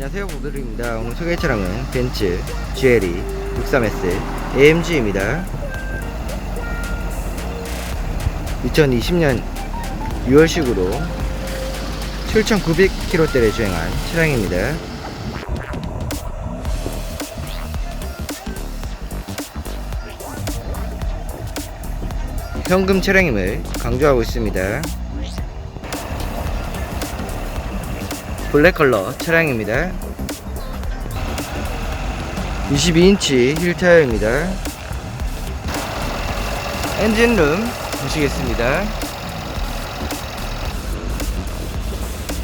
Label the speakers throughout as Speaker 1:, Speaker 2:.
Speaker 1: 안녕하세요 보드입니다. 오늘 소개할 차량은 벤츠 GLE 63S AMG입니다. 2020년 6월식으로 7,900km대를 주행한 차량입니다. 현금 차량임을 강조하고 있습니다 블랙 컬러 차량입니다. 22인치 휠 타이어입니다. 엔진룸 보시겠습니다.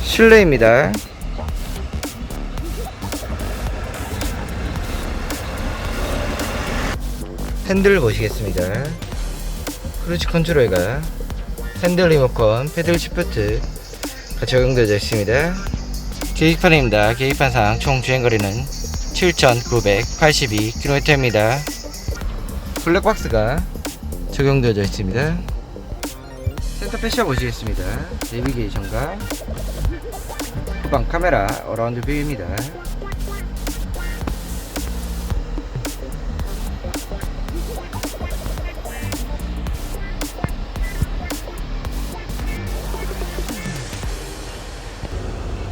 Speaker 1: 실내입니다. 핸들 보시겠습니다. 크루즈 컨트롤과 핸들 리모컨, 패들 시프트 가 적용되어 있습니다. 계기판입니다. 계기판상 총 주행거리는 7,982km입니다. 블랙박스가 적용되어 있습니다. 센터 패시아 보시겠습니다. 내비게이션과 후방 카메라 어라운드 뷰입니다.